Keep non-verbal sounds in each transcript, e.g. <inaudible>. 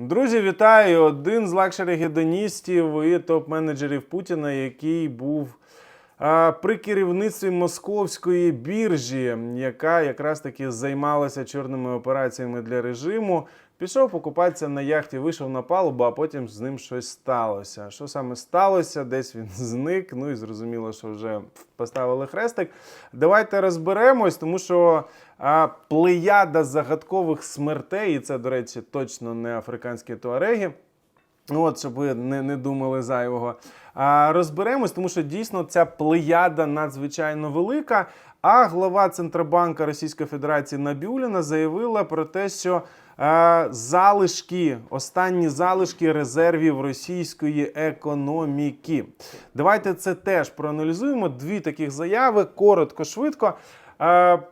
Друзі, вітаю! Один з лакшері гедоністів і топ-менеджерів Путіна, який був а, при керівництві московської біржі, яка якраз таки займалася чорними операціями для режиму. Пішов покупатися на яхті, вийшов на палубу, а потім з ним щось сталося. Що саме сталося? Десь він <laughs> зник. Ну і зрозуміло, що вже поставили хрестик. Давайте розберемось, тому що а, плеяда загадкових смертей, і це, до речі, точно не африканські туареги. Ну, От, щоб ви не, не думали зайвого. А, розберемось, тому що дійсно ця плеяда надзвичайно велика. А глава Центробанка Російської Федерації Набіуліна заявила про те, що залишки, останні залишки резервів російської економіки. Давайте це теж проаналізуємо. Дві таких заяви коротко, швидко.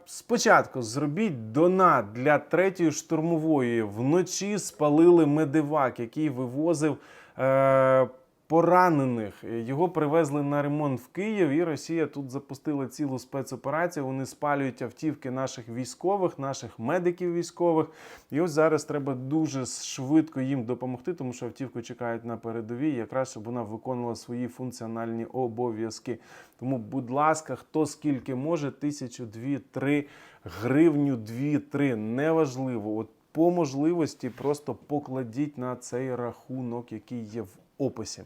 Спочатку зробіть донат для третьої штурмової. Вночі спалили медивак, який вивозив е, поранених. Його привезли на ремонт в Київ, і Росія тут запустила цілу спецоперацію. Вони спалюють автівки наших військових, наших медиків військових. І ось зараз треба дуже швидко їм допомогти, тому що автівку чекають на передовій, якраз щоб вона виконувала свої функціональні обов'язки. Тому, будь ласка, хто скільки може, тисячу, дві, три, гривню, дві, три. Неважливо. От по можливості просто покладіть на цей рахунок, який є в описі.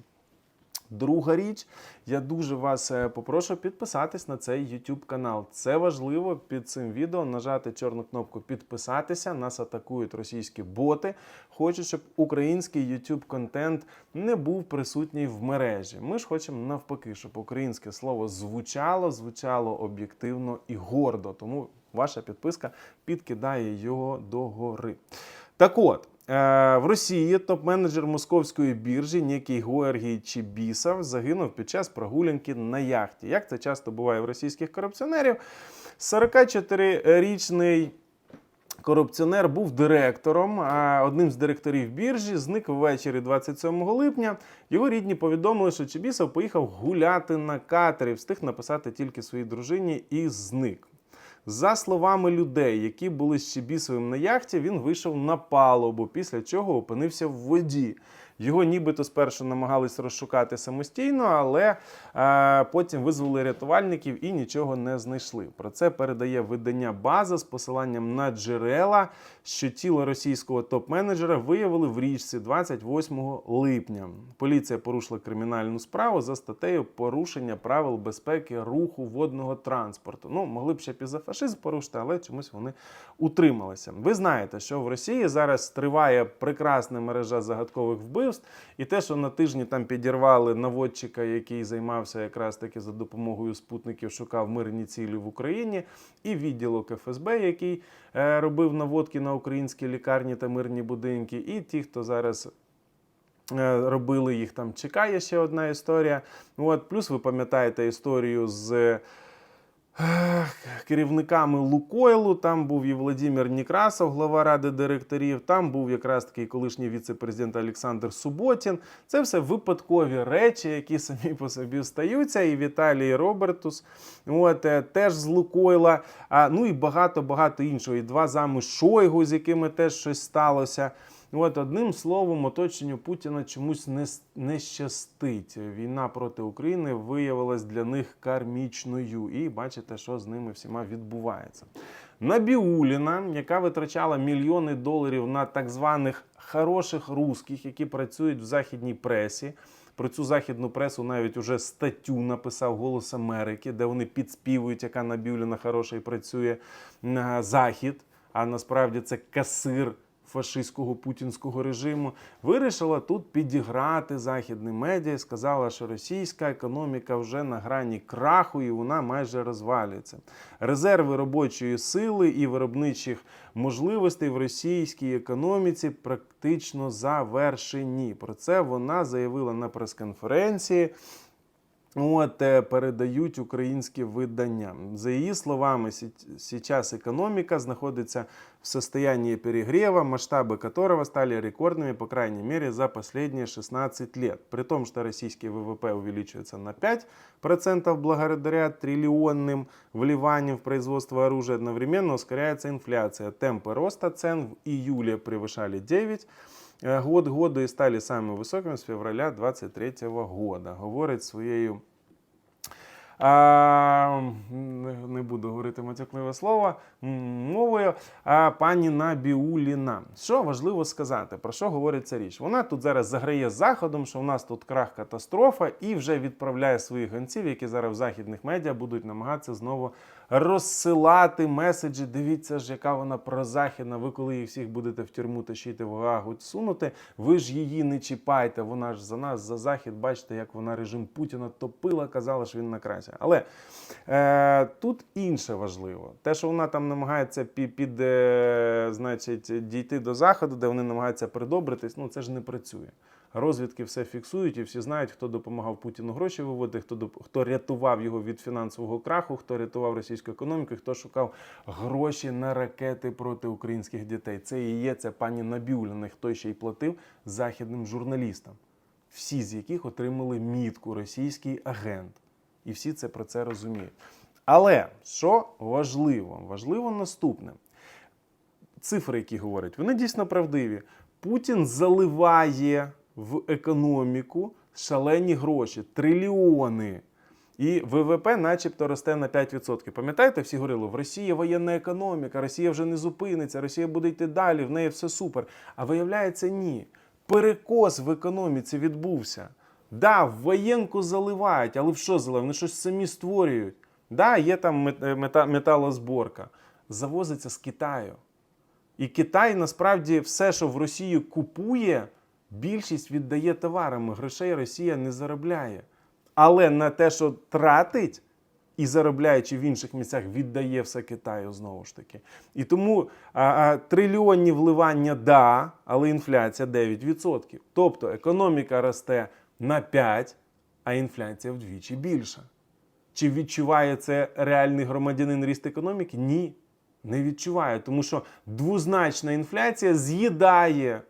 Друга річ, я дуже вас е, попрошу підписатись на цей YouTube канал. Це важливо під цим відео нажати чорну кнопку підписатися. Нас атакують російські боти. Хочуть, щоб український YouTube контент не був присутній в мережі. Ми ж хочемо навпаки, щоб українське слово звучало, звучало об'єктивно і гордо. Тому ваша підписка підкидає його догори. Так от. Е, В Росії топ-менеджер московської біржі, некий Георгій Чібісов, загинув під час прогулянки на яхті. Як це часто буває в російських корупціонерів, 44-річний корупціонер був директором, а одним з директорів біржі зник ввечері 27 липня. Його рідні повідомили, що Чібісов поїхав гуляти на катері, встиг написати тільки своїй дружині і зник. За словами людей, які були з Чібісовим на яхті, він вийшов на палубу, після чого опинився в воді. Його нібито спершу намагались розшукати самостійно, але е, потім визвали рятувальників і нічого не знайшли. Про це передає видання База з посиланням на джерела, що тіло російського топ-менеджера виявили в річці 28 липня. Поліція порушила кримінальну справу за статтею порушення правил безпеки руху водного транспорту. Ну, могли б ще пі за фашизм порушити, але чомусь вони утрималися. Ви знаєте, що в Росії зараз триває прекрасна мережа загадкових вбивств. І те, що на тижні там підірвали наводчика, який займався якраз таки за допомогою спутників, шукав мирні цілі в Україні, і відділок ФСБ, який е, робив наводки на українські лікарні та мирні будинки, і ті, хто зараз. е, Робили їх там, чекає ще одна історія. От, плюс ви пам'ятаєте історію з керівниками Лукойлу. Там був і Володимир Некрасов, глава ради директорів. Там був якраз такий колишній віце-президент Олександр Суботін. Це все випадкові речі, які самі по собі стаються. І Віталій Робертус, от е, теж з Лукойла. А ну і багато багато іншого. І два зами Шойгу, з якими теж щось сталося. От одним словом, оточенню Путіна чомусь не, не щастить. Війна проти України виявилась для них кармічною. І бачите, що з ними всіма відбувається. Набіуліна, яка витрачала мільйони доларів на так званих хороших русських, які працюють в західній пресі. Про цю західну пресу навіть уже статтю написав Голос Америки, де вони підспівують, яка Набіуліна хороша і працює на захід. А насправді це касир фашистського путінського режиму, вирішила тут підіграти західні медіа сказала, що російська економіка вже на грані краху і вона майже розвалюється. Резерви робочої сили і виробничих можливостей в російській економіці практично завершені. Про це вона заявила на прес-конференції. От е, передають українські видання. За її словами, сі- сейчас экономика знаходится в состоянии перегрева, масштабы которого стали рекордными, по крайней мере, за последние 16 лет. При том, что российский ВВП увеличивается на 5% благодаря триллионным вливаниям в производство оружия, одновременно ускоряется инфляция. Темпы роста цен в июле превышали 9 Э, Год года и стали самыми высокими с февраля 23 года, говорить своєю а, не не буду говорити матюкливе слово мовою. А пані Набіуліна. Що важливо сказати, про що говорить ця річ? Вона тут зараз заграє з заходом, що в нас тут крах катастрофа, і вже відправляє своїх гонців, які зараз в західних медіа будуть намагатися знову розсилати меседжі. Дивіться ж, яка вона прозахідна. Ви коли їх всіх будете в тюрму тащити в Гаагу сунути, ви ж її не чіпайте. Вона ж за нас, за захід. Бачите, як вона режим Путіна топила, казала, що він накрася. Але е, тут інше важливо. Те, що вона там намагається під, під е, значить, дійти до заходу, де вони намагаються придобритись, ну це ж не працює. Розвідки все фіксують і всі знають, хто допомагав Путіну гроші виводити, хто доп- хто рятував його від фінансового краху, хто рятував російську економіку, хто шукав гроші на ракети проти українських дітей. Це і є це пані Набіуліна, хто ще й платив західним журналістам, всі з яких отримали мітку російський агент. І всі це про це розуміють. Але що важливо? Важливо наступне цифри, які говорять, вони дійсно правдиві. Путін заливає в економіку шалені гроші, трильйони. І ВВП, начебто, росте на 5%. Пам'ятаєте, всі говорили, в Росії воєнна економіка, Росія вже не зупиниться, Росія буде йти далі, в неї все супер. А виявляється, ні. Перекос в економіці відбувся. Да, в воєнку заливають, але в що заливають? Вони щось самі створюють. Да, є там металозборка. Завозиться з Китаю. І Китай насправді все, що в Росії купує, більшість віддає товарами. Грошей Росія не заробляє. Але на те, що тратить і заробляючи в інших місцях, віддає все Китаю знову ж таки. І тому а, а, трильйонні вливання да, але інфляція 9%. Тобто економіка росте на 5%, а інфляція вдвічі більша. Чи відчуває це реальний громадянин ріст економіки? Ні, не відчуває, тому що двозначна інфляція з'їдає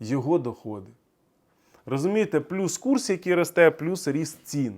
його доходи. Розумієте, плюс курс, який росте, плюс ріст цін.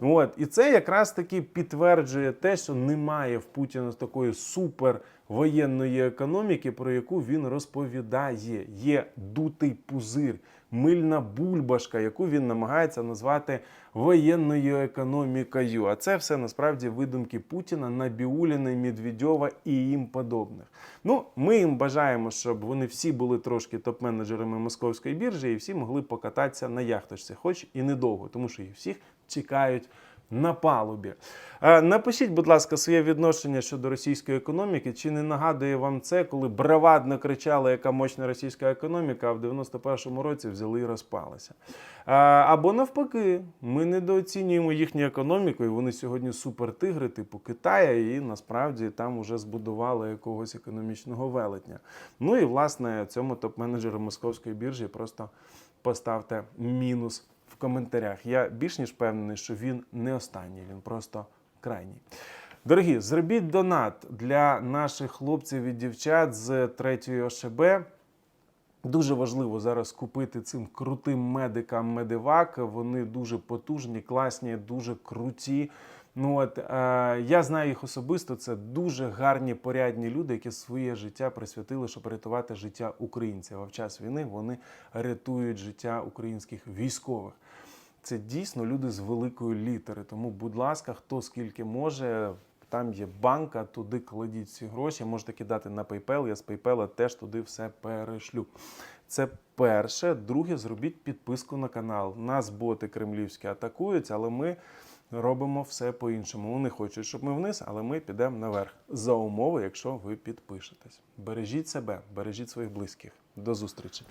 От. І це якраз таки підтверджує те, що немає в Путіна такої супервоєнної економіки, про яку він розповідає. Є дутий пузир, мильна бульбашка, яку він намагається назвати воєнною економікою. А це все насправді видумки Путіна, Набіуліна, Медведьова і їм подобних. Ну, ми їм бажаємо, щоб вони всі були трошки топ-менеджерами московської біржі і всі могли покататися на яхточці, хоч і недовго, тому що їх всіх чекають на палубі. Е, Напишіть, будь ласка, своє відношення щодо російської економіки. Чи не нагадує вам це, коли бравадно кричали, яка мощна російська економіка, а в 91-му році взяли і розпалися? Е, Або навпаки, ми недооцінюємо їхню економіку, і вони сьогодні супертигри, типу Китая, і насправді там вже збудували якогось економічного велетня. Ну і власне цьому топ-менеджеру московської біржі просто поставте мінус в коментарях. Я більш ніж впевнений, що він не останній, він просто крайній. Дорогі, зробіть донат для наших хлопців і дівчат з третьої ОШБ. Дуже важливо зараз купити цим крутим медикам медивак. Вони дуже потужні, класні, дуже круті. Ну от е, я знаю їх особисто. Це дуже гарні, порядні люди, які своє життя присвятили, щоб рятувати життя українців. А в час війни вони рятують життя українських військових. Це дійсно люди з великої літери. Тому, будь ласка, хто скільки може. Там є банка, туди кладіть ці гроші. Можете кидати на PayPal. Я з PayPal теж туди все перешлю. Це перше. Друге, зробіть підписку на канал. Нас боти кремлівські атакують, але ми робимо все по-іншому. Вони хочуть, щоб ми вниз, але ми підемо наверх. За умови, якщо ви підпишетесь. Бережіть себе, бережіть своїх близьких. До зустрічі.